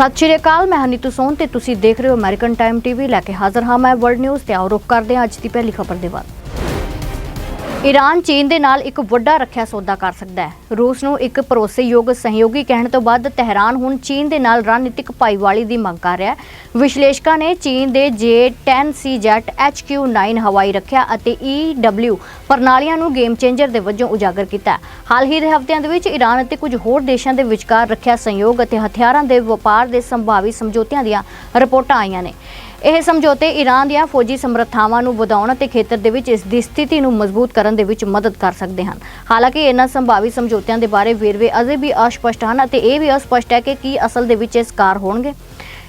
ਸਤਿ ਸ਼੍ਰੀ ਅਕਾਲ, ਮੈਂ ਹਨੀਤੂ ਸੋਨ ਤੇ ਤੁਸੀਂ ਦੇਖ ਰਹੇ ਹੋ ਅਮਰੀਕਨ ਟਾਈਮ ਟੀਵੀ ਲੈ ਕੇ ਹਾਜ਼ਰ ਹਾਂ ਮੈਂ ਵਰਲਡ ਨਿਊਜ਼ ਤੇ ਆਓ ਰੁਕ ਕਰਦੇ ਹਾਂ ਅੱਜ ਦੀ ਪਹਿਲੀ ਖਬਰ ਦੇ ਵੱਲ। ਈਰਾਨ ਚੀਨ ਦੇ ਨਾਲ ਇੱਕ ਵੱਡਾ ਰੱਖਿਆ ਸੌਦਾ ਕਰ ਸਕਦਾ ਹੈ। ਰੂਸ ਨੂੰ ਇੱਕ ਭਰੋਸੇਯੋਗ ਸਹਿਯੋਗੀ ਕਹਿਣ ਤੋਂ ਬਾਅਦ ਤਹਿਰਾਨ ਹੁਣ ਚੀਨ ਦੇ ਨਾਲ ਰਣਨੀਤਿਕ ਭਾਈਵਾਲੀ ਦੀ ਮੰਗ ਕਰ ਰਿਹਾ ਹੈ। ਵਿਸ਼ਲੇਸ਼ਕਾਂ ਨੇ ਚੀਨ ਦੇ J10 ਸੀ ਜੈਟ HQ9 ਹਵਾਈ ਰੱਖਿਆ ਅਤੇ EW ਪ੍ਰਣਾਲੀਆਂ ਨੂੰ ਗੇਮ ਚੇਂਜਰ ਦੇ ਵਜੋਂ ਉਜਾਗਰ ਕੀਤਾ ਹਾਲ ਹੀ ਦੇ ਹਫ਼ਤਿਆਂ ਦੇ ਵਿੱਚ ਈਰਾਨ ਅਤੇ ਕੁਝ ਹੋਰ ਦੇਸ਼ਾਂ ਦੇ ਵਿਚਕਾਰ ਰੱਖਿਆ ਸਹਿਯੋਗ ਅਤੇ ਹਥਿਆਰਾਂ ਦੇ ਵਪਾਰ ਦੇ ਸੰਭਾਵੀ ਸਮਝੌਤਿਆਂ ਦੀਆਂ ਰਿਪੋਰਟਾਂ ਆਈਆਂ ਨੇ। ਇਹ ਸਮਝੌਤੇ ਈਰਾਨ ਦੀਆਂ ਫੌਜੀ ਸਮਰੱਥਾਵਾਂ ਨੂੰ ਵਧਾਉਣ ਅਤੇ ਖੇਤਰ ਦੇ ਵਿੱਚ ਇਸ ਦੀ ਸਥਿਤੀ ਨੂੰ ਮਜ਼ਬੂਤ ਕਰਨ ਦੇ ਵਿੱਚ ਮਦਦ ਕਰ ਸਕਦੇ ਹਨ। ਹਾਲਾਂਕਿ ਇਹਨਾਂ ਸੰਭਾਵੀ ਸਮਝੌਤਿਆਂ ਦੇ ਬਾਰੇ ਵੇਰਵੇ ਅਜੇ ਵੀ ਅਸਪਸ਼ਟ ਹਨ ਅਤੇ ਇਹ ਵੀ ਅਸਪਸ਼ਟ ਹੈ ਕਿ ਕੀ ਅਸਲ ਦੇ ਵਿੱਚ ਇਹ ਸਕਾਰ ਹੋਣਗੇ।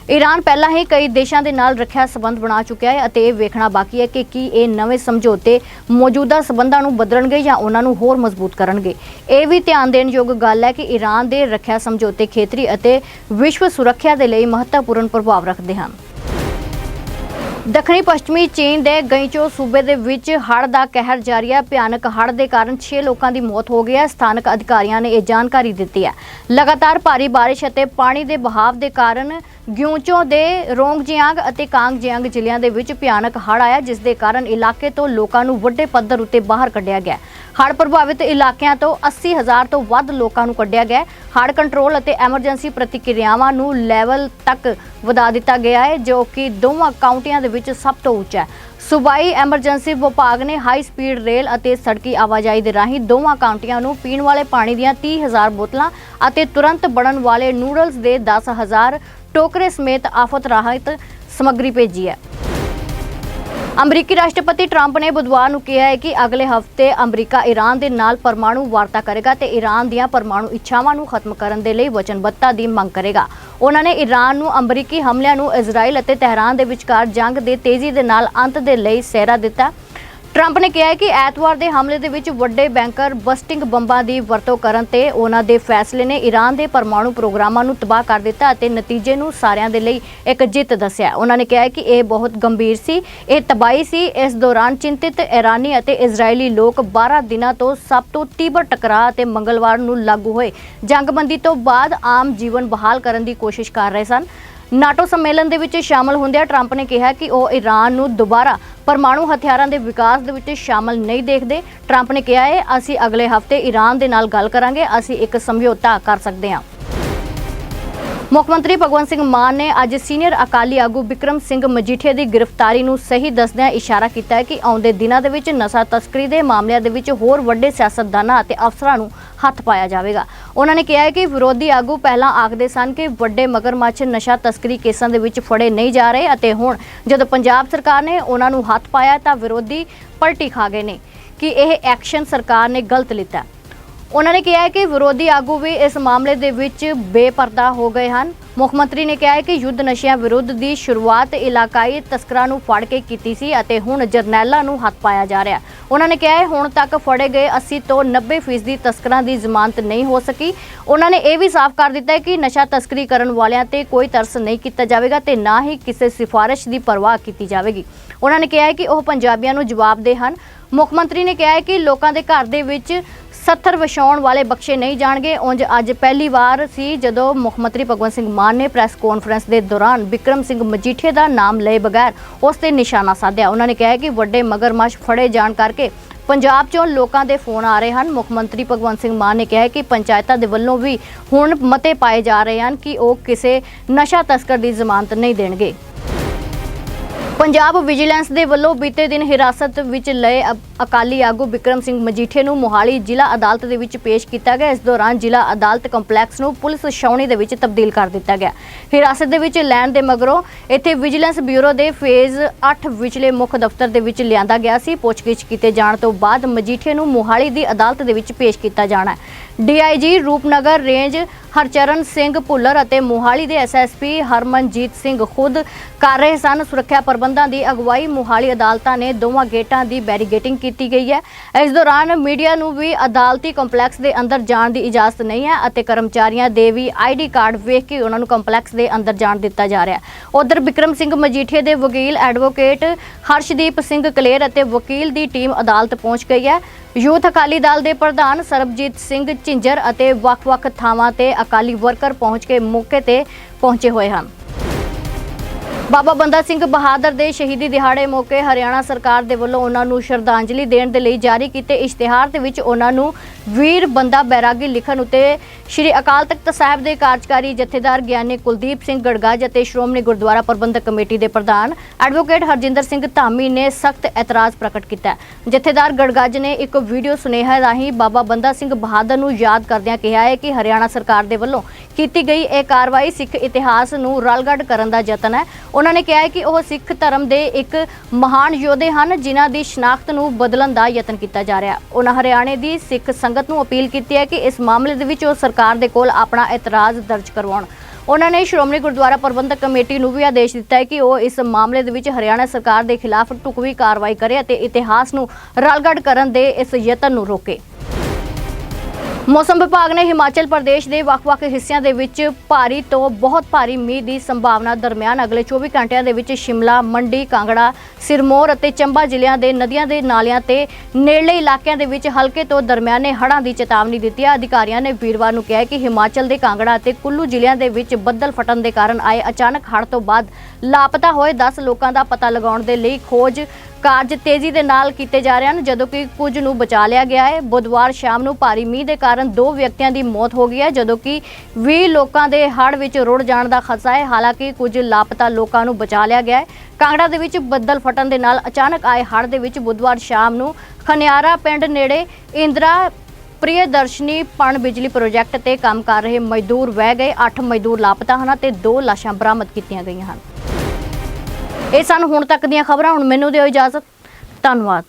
ਈਰਾਨ ਪਹਿਲਾਂ ਹੀ ਕਈ ਦੇਸ਼ਾਂ ਦੇ ਨਾਲ ਰੱਖਿਆ ਸਬੰਧ ਬਣਾ ਚੁੱਕਿਆ ਹੈ ਅਤੇ ਇਹ ਵੇਖਣਾ ਬਾਕੀ ਹੈ ਕਿ ਕੀ ਇਹ ਨਵੇਂ ਸਮਝੌਤੇ ਮੌਜੂਦਾ ਸਬੰਧਾਂ ਨੂੰ ਬਦਲਣਗੇ ਜਾਂ ਉਹਨਾਂ ਨੂੰ ਹੋਰ ਮਜ਼ਬੂਤ ਕਰਨਗੇ। ਇਹ ਵੀ ਧਿਆਨ ਦੇਣ ਯੋਗ ਗੱਲ ਹੈ ਕਿ ਈਰਾਨ ਦੇ ਰੱਖਿਆ ਸਮਝੌਤੇ ਖੇਤਰੀ ਅਤੇ ਵਿਸ਼ਵ ਸੁਰੱਖਿਆ ਦੇ ਲਈ ਮਹੱਤਵਪੂਰਨ ਪ੍ਰਭਾਵ ਰੱਖਦੇ ਹਨ। ਦੱਖਣੀ ਪੱਛਮੀ ਚੀਨ ਦੇ ਗਈਚੋ ਸੂਬੇ ਦੇ ਵਿੱਚ ਹੜ੍ਹ ਦਾ ਕਹਿਰ ਜਾਰੀ ਹੈ ਭਿਆਨਕ ਹੜ੍ਹ ਦੇ ਕਾਰਨ 6 ਲੋਕਾਂ ਦੀ ਮੌਤ ਹੋ ਗਈ ਹੈ ਸਥਾਨਕ ਅਧਿਕਾਰੀਆਂ ਨੇ ਇਹ ਜਾਣਕਾਰੀ ਦਿੱਤੀ ਹੈ ਲਗਾਤਾਰ ਭਾਰੀ ਬਾਰਿਸ਼ ਅਤੇ ਪਾਣੀ ਦੇ ਬਹਾਵ ਦੇ ਕਾਰਨ ਗਿਉਂਚੋ ਦੇ ਰੋਂਗਜਿਆਂਗ ਅਤੇ ਕਾਂਗਜਿਆਂਗ ਜ਼ਿਲ੍ਹਿਆਂ ਦੇ ਵਿੱਚ ਭਿਆਨਕ ਹੜ੍ਹ ਆਇਆ, ਜਿਸ ਦੇ ਕਾਰਨ ਇਲਾਕੇ ਤੋਂ ਲੋਕਾਂ ਨੂੰ ਵੱਡੇ ਪੱਧਰ ਉੱਤੇ ਬਾਹਰ ਕੱਢਿਆ ਗਿਆ। ਹੜ੍ਹ ਪ੍ਰਭਾਵਿਤ ਇਲਾਕਿਆਂ ਤੋਂ 80000 ਤੋਂ ਵੱਧ ਲੋਕਾਂ ਨੂੰ ਕੱਢਿਆ ਗਿਆ ਹੜ੍ਹ ਕੰਟਰੋਲ ਅਤੇ ਐਮਰਜੈਂਸੀ ਪ੍ਰਤੀਕਿਰਿਆਵਾਂ ਨੂੰ ਲੈਵਲ ਤੱਕ ਵਧਾ ਦਿੱਤਾ ਗਿਆ ਹੈ, ਜੋ ਕਿ ਦੋਵਾਂ ਕਾਉਂਟੀਆਂ ਦੇ ਵਿੱਚ ਸਭ ਤੋਂ ਉੱਚਾ ਹੈ। ਸੂਬਾਈ ਐਮਰਜੈਂਸੀ ਵਿਭਾਗ ਨੇ ਹਾਈ ਸਪੀਡ ਰੇਲ ਅਤੇ ਸੜਕੀ ਆਵਾਜਾਈ ਦੇ ਰਾਹੀਂ ਦੋਵਾਂ ਕਾਉਂਟੀਆਂ ਨੂੰ ਪੀਣ ਵਾਲੇ ਪਾਣੀ ਦੀਆਂ 30000 ਬੋਤਲਾਂ ਅਤੇ ਤੁਰੰਤ ਬਣਨ ਵਾਲੇ ਨੂਡਲਸ ਦੇ 10000 ਟੋਕਰੇ ਸਮੇਤ ਆਫਤ ਰਾਹਤ ਸਮੱਗਰੀ ਭੇਜੀ ਹੈ। ਅਮਰੀਕੀ ਰਾਸ਼ਟਰਪਤੀ ਟਰੰਪ ਨੇ ਬੁੱਧਵਾਰ ਨੂੰ ਕਿਹਾ ਹੈ ਕਿ ਅਗਲੇ ਹਫ਼ਤੇ ਅਮਰੀਕਾ ਈਰਾਨ ਦੇ ਨਾਲ ਪਰਮਾਣੂ ਵਾਰਤਾ ਕਰੇਗਾ ਤੇ ਈਰਾਨ ਦੀਆਂ ਪਰਮਾਣੂ ਇੱਛਾਵਾਂ ਨੂੰ ਖਤਮ ਕਰਨ ਦੇ ਲਈ ਵਚਨਬੱਧਤਾ ਦੀ ਮੰਗ ਕਰੇਗਾ। ਉਹਨਾਂ ਨੇ ਈਰਾਨ ਨੂੰ ਅਮਰੀਕੀ ਹਮਲਿਆਂ ਨੂੰ ਇਜ਼ਰਾਈਲ ਅਤੇ ਤਹਿਰਾਨ ਦੇ ਵਿਚਕਾਰ ਜੰਗ ਦੇ ਤੇਜ਼ੀ ਦੇ ਨਾਲ ਅੰਤ ਦੇ ਲਈ ਸਿਹਰਾ ਦਿੱਤਾ। ਟਰੰਪ ਨੇ ਕਿਹਾ ਹੈ ਕਿ ਐਤਵਾਰ ਦੇ ਹਮਲੇ ਦੇ ਵਿੱਚ ਵੱਡੇ ਬੈਂਕਰ ਬਸਟਿੰਗ ਬੰਬਾਂ ਦੀ ਵਰਤੋਂ ਕਰਨ ਤੇ ਉਹਨਾਂ ਦੇ ਫੈਸਲੇ ਨੇ ਈਰਾਨ ਦੇ ਪਰਮਾਣੂ ਪ੍ਰੋਗਰਾਮਾਂ ਨੂੰ ਤਬਾਹ ਕਰ ਦਿੱਤਾ ਅਤੇ ਨਤੀਜੇ ਨੂੰ ਸਾਰਿਆਂ ਦੇ ਲਈ ਇੱਕ ਜਿੱਤ ਦੱਸਿਆ। ਉਹਨਾਂ ਨੇ ਕਿਹਾ ਹੈ ਕਿ ਇਹ ਬਹੁਤ ਗੰਭੀਰ ਸੀ, ਇਹ ਤਬਾਹੀ ਸੀ। ਇਸ ਦੌਰਾਨ ਚਿੰਤਿਤ ਇਰਾਨੀ ਅਤੇ ਇਜ਼ਰਾਈਲੀ ਲੋਕ 12 ਦਿਨਾਂ ਤੋਂ ਸਭ ਤੋਂ ਤੀਬਰ ਟਕਰਾਅ ਅਤੇ ਮੰਗਲਵਾਰ ਨੂੰ ਲਾਗੂ ਹੋਏ। ਜੰਗਬੰਦੀ ਤੋਂ ਬਾਅਦ ਆਮ ਜੀਵਨ ਬਹਾਲ ਕਰਨ ਦੀ ਕੋਸ਼ਿਸ਼ ਕਰ ਰਹੇ ਸਨ। ਨਾਟੋ ਸੰਮੇਲਨ ਦੇ ਵਿੱਚ ਸ਼ਾਮਲ ਹੁੰਦਿਆਂ ਟਰੰਪ ਨੇ ਕਿਹਾ ਕਿ ਉਹ ਈਰਾਨ ਨੂੰ ਦੁਬਾਰਾ ਪਰਮਾਣੂ ਹਥਿਆਰਾਂ ਦੇ ਵਿਕਾਸ ਦੇ ਵਿੱਚ ਸ਼ਾਮਲ ਨਹੀਂ ਦੇਖਦੇ। ਟਰੰਪ ਨੇ ਕਿਹਾ ਹੈ, ਅਸੀਂ ਅਗਲੇ ਹਫ਼ਤੇ ਈਰਾਨ ਦੇ ਨਾਲ ਗੱਲ ਕਰਾਂਗੇ, ਅਸੀਂ ਇੱਕ ਸਮਝੌਤਾ ਕਰ ਸਕਦੇ ਹਾਂ। ਮੁੱਖ ਮੰਤਰੀ ਭਗਵੰਤ ਸਿੰਘ ਮਾਨ ਨੇ ਅੱਜ ਸੀਨੀਅਰ ਅਕਾਲੀ ਆਗੂ ਵਿਕਰਮ ਸਿੰਘ ਮਜੀਠੀਆ ਦੀ ਗ੍ਰਿਫਤਾਰੀ ਨੂੰ ਸਹੀ ਦੱਸਦਿਆਂ ਇਸ਼ਾਰਾ ਕੀਤਾ ਹੈ ਕਿ ਆਉਂਦੇ ਦਿਨਾਂ ਦੇ ਵਿੱਚ ਨਸ਼ਾ ਤਸਕਰੀ ਦੇ ਮਾਮਲਿਆਂ ਦੇ ਵਿੱਚ ਹੋਰ ਵੱਡੇ ਸਿਆਸਤਦਾਨਾਂ ਅਤੇ ਅਫਸਰਾਂ ਨੂੰ ਹੱਥ ਪਾਇਆ ਜਾਵੇਗਾ। ਉਹਨਾਂ ਨੇ ਕਿਹਾ ਹੈ ਕਿ ਵਿਰੋਧੀ ਆਗੂ ਪਹਿਲਾਂ ਆਖਦੇ ਸਨ ਕਿ ਵੱਡੇ ਮਗਰਮੱਛ ਨਸ਼ਾ ਤਸਕਰੀ ਕੇਸਾਂ ਦੇ ਵਿੱਚ ਫੜੇ ਨਹੀਂ ਜਾ ਰਹੇ ਅਤੇ ਹੁਣ ਜਦੋਂ ਪੰਜਾਬ ਸਰਕਾਰ ਨੇ ਉਹਨਾਂ ਨੂੰ ਹੱਥ ਪਾਇਆ ਤਾਂ ਵਿਰੋਧੀ ਪਲਟੀ ਖਾ ਗਏ ਨੇ ਕਿ ਇਹ ਐਕਸ਼ਨ ਸਰਕਾਰ ਨੇ ਗਲਤ ਲਿੱਤਾ ਉਹਨਾਂ ਨੇ ਕਿਹਾ ਹੈ ਕਿ ਵਿਰੋਧੀ ਆਗੂ ਵੀ ਇਸ ਮਾਮਲੇ ਦੇ ਵਿੱਚ ਬੇਪਰਦਾ ਹੋ ਗਏ ਹਨ। ਮੁੱਖ ਮੰਤਰੀ ਨੇ ਕਿਹਾ ਹੈ ਕਿ ਯੁੱਧ ਨਸ਼ਿਆਂ ਵਿਰੁੱਧ ਦੀ ਸ਼ੁਰੂਆਤ ਇਲਾਕਾਈ ਤਸਕਰਾਂ ਨੂੰ ਫੜ ਕੇ ਕੀਤੀ ਸੀ ਅਤੇ ਹੁਣ ਜਰਨੈਲਾਂ ਨੂੰ ਹੱਥ ਪਾਇਆ ਜਾ ਰਿਹਾ ਉਹਨਾਂ ਨੇ ਕਿਹਾ ਹੈ, ਹੁਣ ਤੱਕ ਫੜੇ ਗਏ 80 ਤੋਂ 90% ਫੀਸਦੀ ਤਸਕਰਾਂ ਦੀ ਜ਼ਮਾਨਤ ਨਹੀਂ ਹੋ ਸਕੀ। ਉਹਨਾਂ ਨੇ ਇਹ ਵੀ ਸਾਫ਼ ਕਰ ਦਿੱਤਾ ਹੈ ਕਿ ਨਸ਼ਾ ਤਸਕਰੀ ਕਰਨ ਵਾਲਿਆਂ ਤੇ ਕੋਈ ਤਰਸ ਨਹੀਂ ਕੀਤਾ ਜਾਵੇਗਾ ਤੇ ਨਾ ਹੀ ਕਿਸੇ ਸਿਫਾਰਿਸ਼ ਦੀ ਪਰਵਾਹ ਕੀਤੀ ਜਾਵੇਗੀ। ਉਹਨਾਂ ਨੇ ਕਿਹਾ ਹੈ ਕਿ ਉਹ ਪੰਜਾਬੀਆਂ ਨੂੰ ਜਵਾਬਦੇ ਹਨ। ਮੁੱਖ ਮੰਤਰੀ ਨੇ ਕਿਹਾ ਹੈ ਕਿ ਲੋਕਾਂ ਦੇ ਘਰ ਦੇ ਵਿੱਚ 70 ਵਿਛਾਉਣ ਵਾਲੇ ਬਖਸ਼ੇ ਨਹੀਂ ਜਾਣਗੇ। ਉਂਝ ਅੱਜ ਪਹਿਲੀ ਵਾਰ ਸੀ ਜਦੋਂ ਮੁੱਖ ਮੰਤਰੀ ਭਗਵੰਤ ਸਿੰਘ ਮਾਨ ਨੇ ਪ੍ਰੈਸ ਕਾਨਫਰੰਸ ਦੇ ਦੌਰਾਨ ਵਿਕਰਮ ਸਿੰਘ ਮਜੀਠੀਆ ਦਾ ਨਾਮ ਲਏ ਬਗੈਰ ਉਸ ਤੇ ਨਿਸ਼ਾਨਾ ਸਾਧਿਆ। ਉਹਨਾਂ ਨੇ ਕਿਹਾ ਕਿ ਵੱਡੇ ਮਗਰਮੱਛ ਫੜੇ ਜਾਣ ਕਰਕੇ ਪੰਜਾਬ 'ਚੋਂ ਲੋਕਾਂ ਦੇ ਫੋਨ ਆ ਰਹੇ ਹਨ। ਮੁੱਖ ਮੰਤਰੀ ਭਗਵੰਤ ਸਿੰਘ ਮਾਨ ਨੇ ਕਿਹਾ ਕਿ ਪੰਚਾਇਤਾਂ ਦੇ ਵੱਲੋਂ ਵੀ ਹੁਣ ਮਤੇ ਪਾਏ ਜਾ ਰਹੇ ਹਨ ਕਿ ਉਹ ਕਿਸੇ ਨਸ਼ਾ ਤਸਕਰ ਦੀ ਜ਼ਮਾਨਤ ਨਹੀਂ ਦੇਣਗੇ। ਪੰਜਾਬ ਵਿਜੀਲੈਂਸ ਦੇ ਵੱਲੋਂ ਬੀਤੇ ਦਿਨ ਹਿਰਾਸਤ ਵਿੱਚ ਲਏ ਅਕਾਲੀ ਆਗੂ ਵਿਕਰਮ ਸਿੰਘ ਮਜੀਠੇ ਨੂੰ ਮੋਹਾਲੀ ਜ਼ਿਲ੍ਹਾ ਅਦਾਲਤ ਦੇ ਵਿੱਚ ਪੇਸ਼ ਕੀਤਾ ਗਿਆ। ਇਸ ਦੌਰਾਨ ਜ਼ਿਲ੍ਹਾ ਅਦਾਲਤ ਕੰਪਲੈਕਸ ਨੂੰ ਪੁਲਿਸ ਛਾਉਣੀ ਦੇ ਵਿੱਚ ਤਬਦੀਲ ਕਰ ਦਿੱਤਾ ਗਿਆ। ਹਿਰਾਸਤ ਦੇ ਵਿੱਚ ਲੈਣ ਦੇ ਮਗਰੋਂ ਇੱਥੇ ਵਿਜੀਲੈਂਸ ਬਿਊਰੋ ਦੇ ਫੇਜ਼ 8 ਵਿਚਲੇ ਮੁੱਖ ਦਫ਼ਤਰ ਦੇ ਵਿੱਚ ਲਿਆਂਦਾ ਗਿਆ ਸੀ। ਪੁੱਛਗਿੱਛ ਕੀਤੇ ਜਾਣ ਤੋਂ ਬਾਅਦ ਮਜੀਠੇ ਨੂੰ ਮੋਹਾਲੀ ਦੀ ਅਦਾਲਤ ਦੇ ਵਿੱਚ ਪੇਸ਼ ਕੀਤਾ ਜਾਣਾ ਹੈ। ਡੀਆਈਜੀ ਰੂਪਨਗਰ ਰੇਂਜ ਹਰਚਰਨ ਸਿੰਘ ਭੁੱਲਰ ਅਤੇ ਮੋਹਾਲੀ ਦੇ ਐਸਐਸਪੀ ਹਰਮਨਜੀਤ ਸਿੰਘ ਖੁਦ ਕਰ ਰਹੇ ਸਨ। ਸੁਰੱਖਿਆ ਪ੍ਰਬੰਧ ਦੀ ਅਗਵਾਈ ਮੋਹਾਲੀ ਅਦਾਲਤਾਂ ਨੇ ਦੋਵਾਂ ਗੇਟਾਂ ਦੀ ਬੈਰੀਗੇਟਿੰਗ ਕੀਤੀ ਗਈ ਹੈ। ਇਸ ਦੌਰਾਨ ਮੀਡੀਆ ਨੂੰ ਵੀ ਅਦਾਲਤੀ ਕੰਪਲੈਕਸ ਦੇ ਅੰਦਰ ਜਾਣ ਦੀ ਇਜਾਜ਼ਤ ਨਹੀਂ ਹੈ ਅਤੇ ਕਰਮਚਾਰੀਆਂ ਦੇ ਵੀ ਆਈਡੀ ਕਾਰਡ ਵੇਖ ਕੇ ਉਹਨਾਂ ਨੂੰ ਕੰਪਲੈਕਸ ਦੇ ਅੰਦਰ ਜਾਣ ਦਿੱਤਾ ਜਾ ਰਿਹਾ ਹੈ। ਉਧਰ ਵਿਕਰਮ ਸਿੰਘ ਮਜੀਠੀਆ ਦੇ ਵਕੀਲ ਐਡਵੋਕੇਟ ਹਰਸ਼ਦੀਪ ਸਿੰਘ ਕਲੇਰ ਅਤੇ ਵਕੀਲ ਦੀ ਟੀਮ ਅਦਾਲਤ ਪਹੁੰਚ ਗਈ ਹੈ। ਯੂਥ ਅਕਾਲੀ ਦਲ ਦੇ ਪ੍ਰਧਾਨ ਸਰਬਜੀਤ ਸਿੰਘ ਝਿੰਜਰ ਅਤੇ ਵੱਖ-ਵੱਖ ਥਾਵਾਂ ਤੇ ਅਕਾਲੀ ਵਰਕਰ ਪਹੁੰਚ ਕੇ ਮੌਕੇ ਤੇ ਪਹੁੰਚੇ ਹੋਏ ਹਨ। ਬਾਬਾ ਬੰਦਾ ਸਿੰਘ ਬਹਾਦਰ ਦੇ ਸ਼ਹੀਦੀ ਦਿਹਾੜੇ ਮੌਕੇ ਹਰਿਆਣਾ ਸਰਕਾਰ ਦੇ ਵੱਲੋਂ ਉਹਨਾਂ ਨੂੰ ਸ਼ਰਧਾਂਜਲੀ ਦੇਣ ਦੇ ਲਈ ਜਾਰੀ ਕੀਤੇ ਇਸ਼ਤਿਹਾਰ ਦੇ ਵਿੱਚ ਉਹਨਾਂ ਨੂੰ ਵੀਰ ਬੰਦਾ ਬੈਰਾਗੀ ਲਿਖਣ ਉਤੇ ਸ਼੍ਰੀ ਅਕਾਲ ਤਖਤ ਸਾਹਿਬ ਦੇ ਕਾਰਜਕਾਰੀ ਜਥੇਦਾਰ ਗਿਆਨੀ ਕੁਲਦੀਪ ਸਿੰਘ ਗੜਗਾਜ ਅਤੇ ਸ਼੍ਰੋਮਣੀ ਗੁਰਦੁਆਰਾ ਪ੍ਰਬੰਧਕ ਕਮੇਟੀ ਦੇ ਪ੍ਰਧਾਨ ਐਡਵੋਕੇਟ ਹਰਜਿੰਦਰ ਸਿੰਘ ਧਾਮੀ ਨੇ ਸਖਤ ਇਤਰਾਜ਼ ਪ੍ਰਗਟ ਕੀਤਾ ਹੈ। ਜਥੇਦਾਰ ਗੜਗਾਜ ਨੇ ਇੱਕ ਵੀਡੀਓ ਸੁਨੇਹਾ ਰਾਹੀਂ ਬਾਬਾ ਬੰਦਾ ਸਿੰਘ ਬਹਾਦਰ ਨੂੰ ਯਾਦ ਕਰਦਿਆਂ ਕਿਹਾ ਹੈ ਕਿ ਹਰਿਆਣਾ ਸਰਕਾਰ ਦੇ ਵੱਲੋਂ ਕੀਤੀ ਗਈ ਇਹ ਕਾਰਵਾਈ ਸਿੱਖ ਇਤਿਹਾਸ ਨੂੰ ਰਲਗੱਡ ਕਰਨ ਦਾ ਯਤਨ ਹੈ ਉਹਨਾਂ ਨੇ ਕਿਹਾ ਹੈ ਕਿ ਉਹ ਸਿੱਖ ਧਰਮ ਦੇ ਇੱਕ ਮਹਾਨ ਯੋਧੇ ਹਨ, ਜਿਨ੍ਹਾਂ ਦੀ ਸ਼ਨਾਖਤ ਨੂੰ ਬਦਲਣ ਦਾ ਯਤਨ ਕੀਤਾ ਜਾ ਰਿਹਾ ਉਹਨਾਂ ਹਰਿਆਣੇ ਦੀ ਸਿੱਖ ਸੰਗਤ ਨੂੰ ਅਪੀਲ ਕੀਤੀ ਹੈ ਕਿ ਇਸ ਮਾਮਲੇ ਦੇ ਵਿੱਚ ਉਹ ਸਰਕਾਰ ਦੇ ਕੋਲ ਆਪਣਾ ਇਤਰਾਜ਼ ਦਰਜ ਕਰਵਾਉਣ। ਉਹਨਾਂ ਨੇ ਸ਼੍ਰੋਮਣੀ ਗੁਰਦੁਆਰਾ ਪ੍ਰਬੰਧਕ ਕਮੇਟੀ ਨੂੰ ਵੀ ਆਦੇਸ਼ ਦਿੱਤਾ ਹੈ ਕਿ ਉਹ ਇਸ ਮਾਮਲੇ ਦੇ ਵਿੱਚ ਹਰਿਆਣਾ ਸਰਕਾਰ ਦੇ ਖਿਲਾਫ ਢੁਕਵੀਂ ਕਾਰਵਾਈ ਕਰੇ ਅਤੇ ਇਤਿਹਾਸ ਨੂੰ ਰਲਗੱਡ ਕਰਨ ਦੇ ਇਸ ਯਤਨ ਨੂੰ ਰੋਕੇ। ਮੌਸਮ ਵਿਭਾਗ ਨੇ ਹਿਮਾਚਲ ਪ੍ਰਦੇਸ਼ ਦੇ ਵੱਖ-ਵੱਖ ਹਿੱਸਿਆਂ ਦੇ ਵਿੱਚ ਭਾਰੀ ਤੋਂ ਬਹੁਤ ਭਾਰੀ ਮੀਂਹ ਦੀ ਸੰਭਾਵਨਾ ਦਰਮਿਆਨ ਅਗਲੇ 24 ਘੰਟਿਆਂ ਦੇ ਵਿੱਚ ਸ਼ਿਮਲਾ, ਮੰਡੀ, ਕਾਂਗੜਾ, ਸਿਰਮੌਰ ਅਤੇ ਚੰਬਾ ਜ਼ਿਲ੍ਹਿਆਂ ਦੇ ਨਦੀਆਂ ਦੇ ਨਾਲਿਆਂ ਤੇ ਨੇੜਲੇ ਇਲਾਕਿਆਂ ਦੇ ਵਿੱਚ ਹਲਕੇ ਤੋਂ ਦਰਮਿਆਨੇ ਹੜ੍ਹਾਂ ਦੀ ਚੇਤਾਵਨੀ ਦਿੱਤੀ ਹੈ। ਅਧਿਕਾਰੀਆਂ ਨੇ ਵੀਰਵਾਰ ਨੂੰ ਕਿਹਾ ਕਿ ਹਿਮਾਚਲ ਦੇ ਕਾਂਗੜਾ ਅਤੇ ਕੁੱਲੂ ਜ਼ਿਲ੍ਹਿਆਂ ਦੇ ਵਿੱਚ ਬੱਦਲ ਫਟਣ ਦੇ ਕਾਰਨ ਆਏ ਅਚਾਨਕ ਹੜ੍ਹ ਤੋਂ ਬਾਅਦ ਲਾਪਤਾ ਹੋਏ 10 ਲੋਕਾਂ ਦਾ ਪਤਾ ਲਗਾਉਣ ਦੇ ਲਈ ਖੋਜ ਕਾਰਜ ਤੇਜ਼ੀ ਦੇ ਨਾਲ ਕੀਤੇ ਜਾ ਰਹੇ ਹਨ। ਜਦੋਂ ਕਿ ਕੁਝ ਨੂੰ ਬਚਾ ਲਿਆ ਗਿਆ ਹੈ। ਬੁੱਧਵਾਰ ਸ਼ਾਮ ਨੂੰ ਭਾਰੀ ਮੀਂਹ ਦੇ ਕਾਰਨ ਦੋ ਵਿਅਕਤੀਆਂ ਦੀ ਮੌਤ ਹੋ ਗਈ ਹੈ, ਜਦੋਂ ਕਿ 20 ਲੋਕਾਂ ਦੇ ਹੜ੍ਹ ਵਿੱਚ ਰੁੜ ਜਾਣ ਦਾ ਖਦਸ਼ਾ ਹੈ। ਹਾਲਾਂਕਿ ਕੁਝ ਲਾਪਤਾ ਲੋਕਾਂ ਨੂੰ ਬਚਾ ਲਿਆ ਗਿਆ ਹੈ। ਕਾਂਗੜਾ ਦੇ ਵਿੱਚ ਬੱਦਲ ਫਟਣ ਦੇ ਨਾਲ ਅਚਾਨਕ ਆਏ ਹੜ੍ਹ ਦੇ ਵਿੱਚ ਬੁੱਧਵਾਰ ਸ਼ਾਮ ਨੂੰ ਖਨਿਆਰਾ ਪਿੰਡ ਨੇੜੇ ਇੰਦਰਾ ਪ੍ਰਿਯਦਰਸ਼ਨੀ ਪਣ ਬਿਜਲੀ ਪ੍ਰੋਜੈਕਟ ਤੇ ਕੰਮ ਕਰ ਰਹੇ ਮਜ਼ਦੂਰ ਵਹਿ ਗਏ। 8 ਮਜ਼ਦੂਰ ਲਾਪਤਾ ਹਨ ਤੇ ਦੋ ਲਾਸ਼ਾਂ ਬਰਾਮਦ ਕੀਤੀਆਂ ਗਈਆਂ ਹਨ। ਇਹ ਸਨ ਹੁਣ ਤੱਕ ਦੀਆਂ ਖਬਰਾਂ ਹੁਣ ਮੈਨੂੰ ਦਿਓ ਇਜਾਜ਼ਤ। ਧੰਨਵਾਦ।